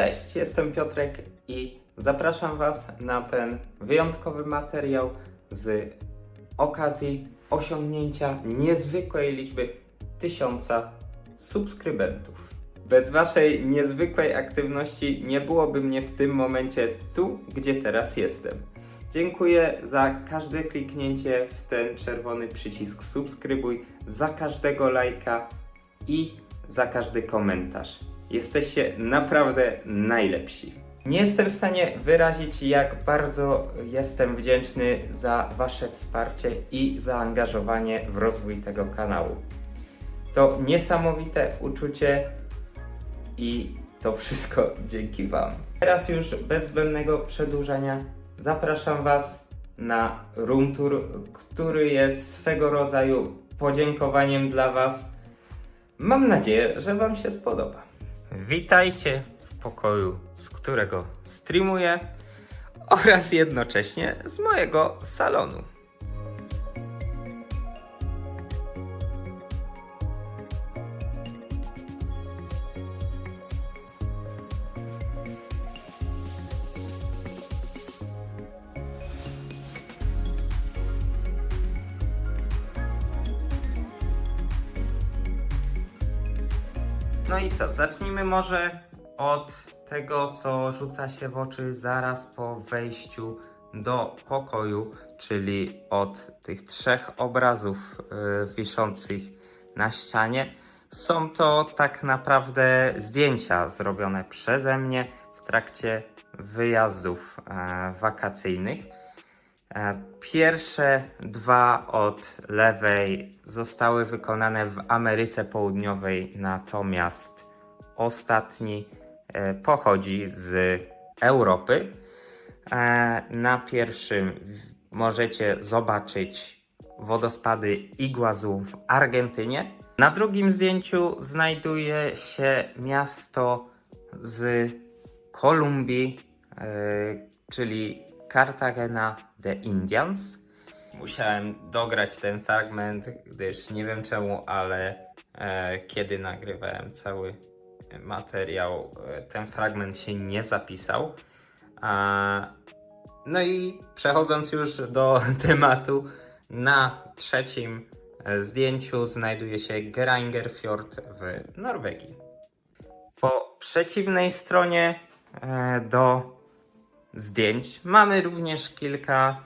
Cześć, jestem Piotrek i zapraszam Was na ten wyjątkowy materiał z okazji osiągnięcia niezwykłej liczby tysiąca subskrybentów. Bez Waszej niezwykłej aktywności nie byłoby mnie w tym momencie tu, gdzie teraz jestem. Dziękuję za każde kliknięcie w ten czerwony przycisk subskrybuj, za każdego lajka i za każdy komentarz. Jesteście naprawdę najlepsi. Nie jestem w stanie wyrazić, jak bardzo jestem wdzięczny za Wasze wsparcie i zaangażowanie w rozwój tego kanału. To niesamowite uczucie i to wszystko dzięki Wam. Teraz już bez zbędnego przedłużania zapraszam Was na room tour, który jest swego rodzaju podziękowaniem dla Was. Mam nadzieję, że Wam się spodoba. Witajcie w pokoju, z którego streamuję oraz jednocześnie z mojego salonu. No i co? Zacznijmy może od tego, co rzuca się w oczy zaraz po wejściu do pokoju, czyli od tych trzech obrazów y, wiszących na ścianie. Są to tak naprawdę zdjęcia zrobione przeze mnie w trakcie wyjazdów e, wakacyjnych. E, Pierwsze dwa od lewej zostały wykonane w Ameryce Południowej, natomiast ostatni e, pochodzi z Europy. E, Na pierwszym możecie zobaczyć wodospady Iguazu w Argentynie. Na drugim zdjęciu znajduje się miasto z Kolumbii, czyli Cartagena de Indians. Musiałem dograć ten fragment, gdyż nie wiem czemu, ale e, kiedy nagrywałem cały materiał, e, ten fragment się nie zapisał. A, no i przechodząc już do tematu, na trzecim zdjęciu znajduje się Geirangerfjord w Norwegii. Po przeciwnej stronie e, do zdjęć mamy również kilka,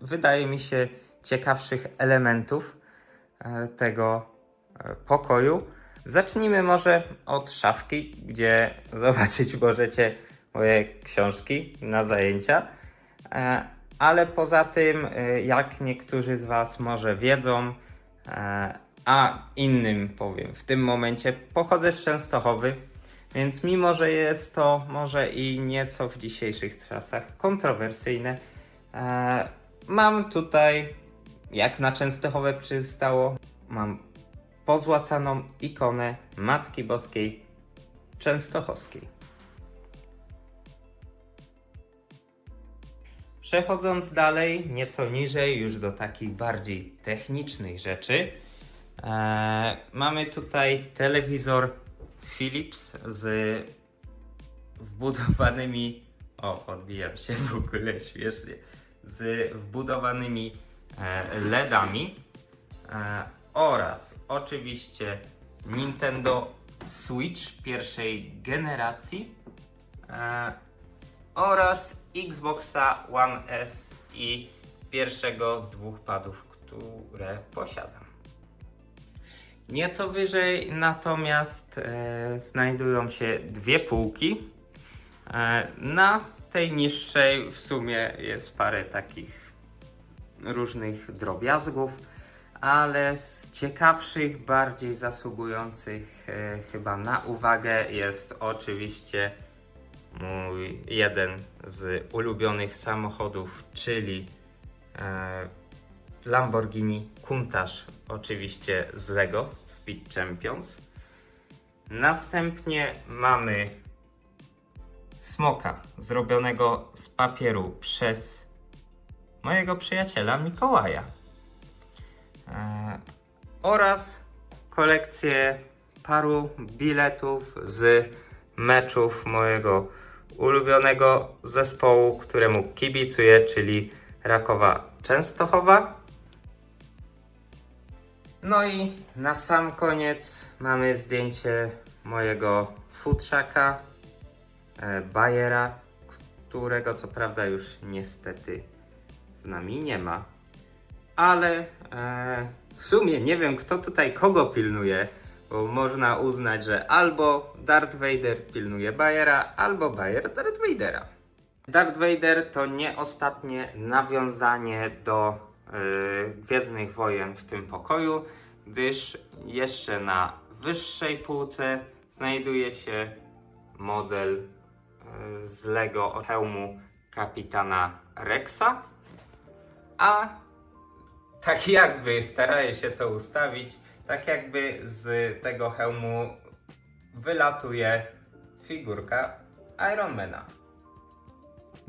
wydaje mi się, ciekawszych elementów e, tego e, pokoju. Zacznijmy może od szafki, gdzie zobaczyć możecie moje książki na zajęcia. E, Ale poza tym, jak niektórzy z Was może wiedzą, a innym powiem, w tym momencie pochodzę z Częstochowy, więc mimo, że jest to może i nieco w dzisiejszych czasach kontrowersyjne, e, mam tutaj, jak na Częstochowę przystało, mam pozłacaną ikonę Matki Boskiej Częstochowskiej. Przechodząc dalej, nieco niżej, już do takich bardziej technicznych rzeczy, e, mamy tutaj telewizor Philips z wbudowanymi. O, odbijam się w ogóle śmiesznie. Z wbudowanymi e, LEDami e, oraz oczywiście Nintendo Switch pierwszej generacji e, oraz Xboxa One S i pierwszego z dwóch padów, które posiadam. Nieco wyżej natomiast e, znajdują się dwie półki. E, na tej niższej w sumie jest parę takich różnych drobiazgów, ale z ciekawszych, bardziej zasługujących e, chyba na uwagę jest oczywiście mój jeden z ulubionych samochodów, czyli e, Lamborghini Countach, oczywiście z Lego Speed Champions. Następnie mamy smoka zrobionego z papieru przez mojego przyjaciela Mikołaja. E, oraz kolekcję paru biletów z meczów mojego ulubionego zespołu, któremu kibicuję, czyli Rakowa Częstochowa. No i na sam koniec mamy zdjęcie mojego futrzaka e, Bayera, którego co prawda już niestety z nami nie ma. Ale e, w sumie nie wiem, kto tutaj kogo pilnuje, bo można uznać, że albo Darth Vader pilnuje Bayera, albo Bayer Darth Vadera. Darth Vader to nie ostatnie nawiązanie do Gwiezdnych Wojen w tym pokoju, gdyż jeszcze na wyższej półce znajduje się model yy, z Lego hełmu kapitana Rexa, a tak jakby staraję się to ustawić, tak jakby z tego hełmu wylatuje figurka Ironmana.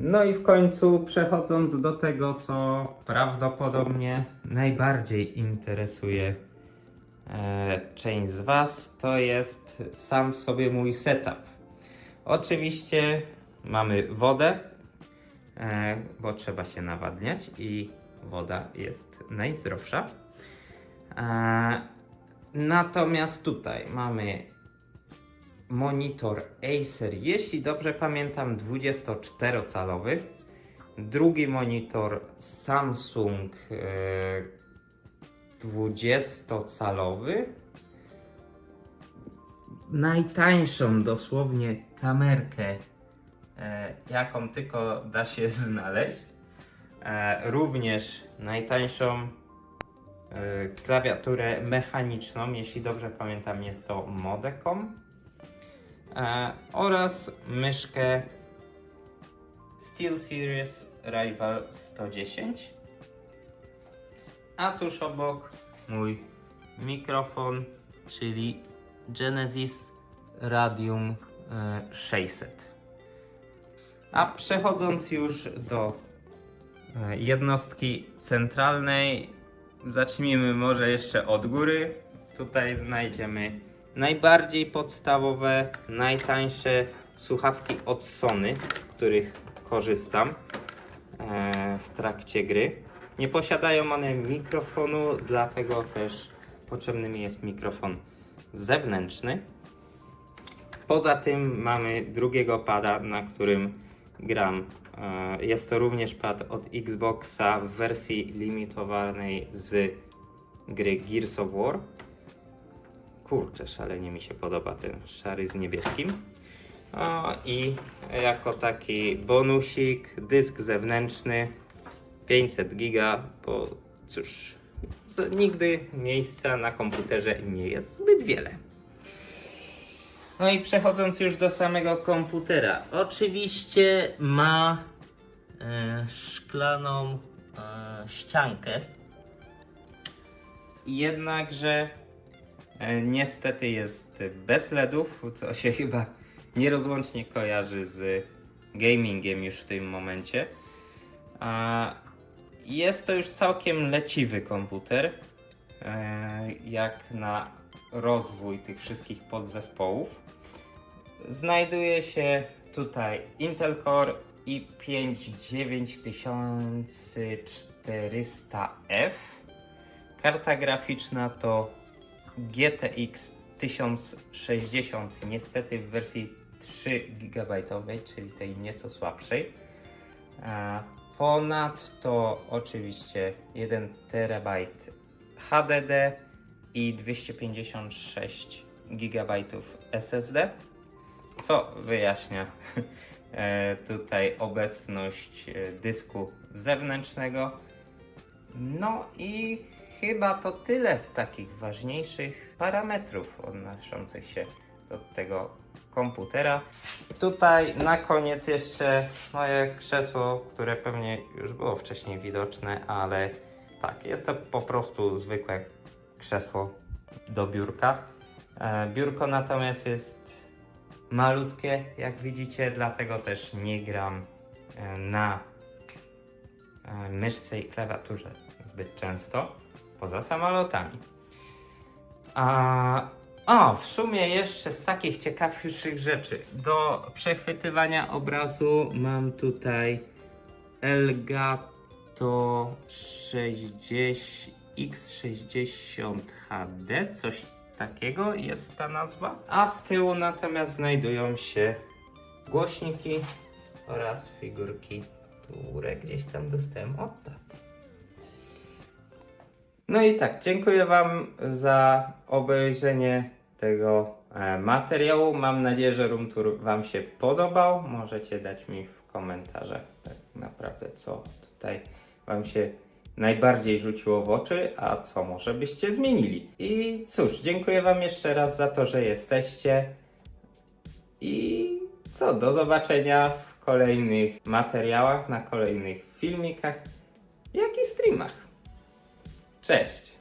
No i w końcu przechodząc do tego, co prawdopodobnie najbardziej interesuje e, część z Was, to jest sam w sobie mój setup. Oczywiście mamy wodę, e, bo trzeba się nawadniać i woda jest najzdrowsza. E, natomiast tutaj mamy monitor Acer, jeśli dobrze pamiętam, 24-calowy. Drugi monitor Samsung e, 20-calowy. Najtańszą dosłownie kamerkę, e, jaką tylko da się znaleźć. E, również najtańszą e, klawiaturę mechaniczną, jeśli dobrze pamiętam, jest to Modecom e, oraz myszkę SteelSeries Rival 110. A tuż obok mój mikrofon, czyli Genesis Radium e, 600. A przechodząc już do e, jednostki centralnej, zacznijmy może jeszcze od góry. Tutaj znajdziemy najbardziej podstawowe, najtańsze słuchawki od Sony, z których korzystam e, w trakcie gry. Nie posiadają one mikrofonu, dlatego też potrzebny mi jest mikrofon zewnętrzny. Poza tym mamy drugiego pada, na którym gram. E, Jest to również pad od Xboxa w wersji limitowanej z gry Gears of War. Kurczę, szalenie mi się podoba ten szary z niebieskim. O, I jako taki bonusik, dysk zewnętrzny 500 giga, bo cóż, nigdy miejsca na komputerze nie jest zbyt wiele. No i przechodząc już do samego komputera. Oczywiście ma e, szklaną e, ściankę. Jednakże niestety jest bez LEDów, co się chyba nierozłącznie kojarzy z gamingiem już w tym momencie. Jest to już całkiem leciwy komputer, e, jak na rozwój tych wszystkich podzespołów. Znajduje się tutaj Intel Core i5 9400F. Karta graficzna to GTX 1060, niestety w wersji 3 GB, czyli tej nieco słabszej. Ponadto oczywiście 1 TB HDD i 256 GB SSD, co wyjaśnia e, tutaj obecność e, dysku zewnętrznego. No i chyba to tyle z takich ważniejszych parametrów odnoszących się do tego komputera. Tutaj na koniec jeszcze moje krzesło, które pewnie już było wcześniej widoczne, ale tak, jest to po prostu zwykłe krzesło do biurka. E, Biurko natomiast jest malutkie, jak widzicie, dlatego też nie gram e, na e, myszce i klawiaturze zbyt często, poza samolotami. A O, w sumie jeszcze z takich ciekawszych rzeczy. Do przechwytywania obrazu mam tutaj Elgato 60 X60 HD, coś takiego jest ta nazwa. A z tyłu natomiast znajdują się głośniki oraz figurki, które gdzieś tam dostałem od taty. No i tak, dziękuję Wam za obejrzenie tego e, materiału. Mam nadzieję, że room tour Wam się podobał. Możecie dać mi w komentarzach tak naprawdę, co tutaj Wam się najbardziej rzuciło w oczy, a co może byście zmienili. I cóż, dziękuję Wam jeszcze raz za to, że jesteście. I co, do zobaczenia w kolejnych materiałach, na kolejnych filmikach, jak i streamach. Cześć!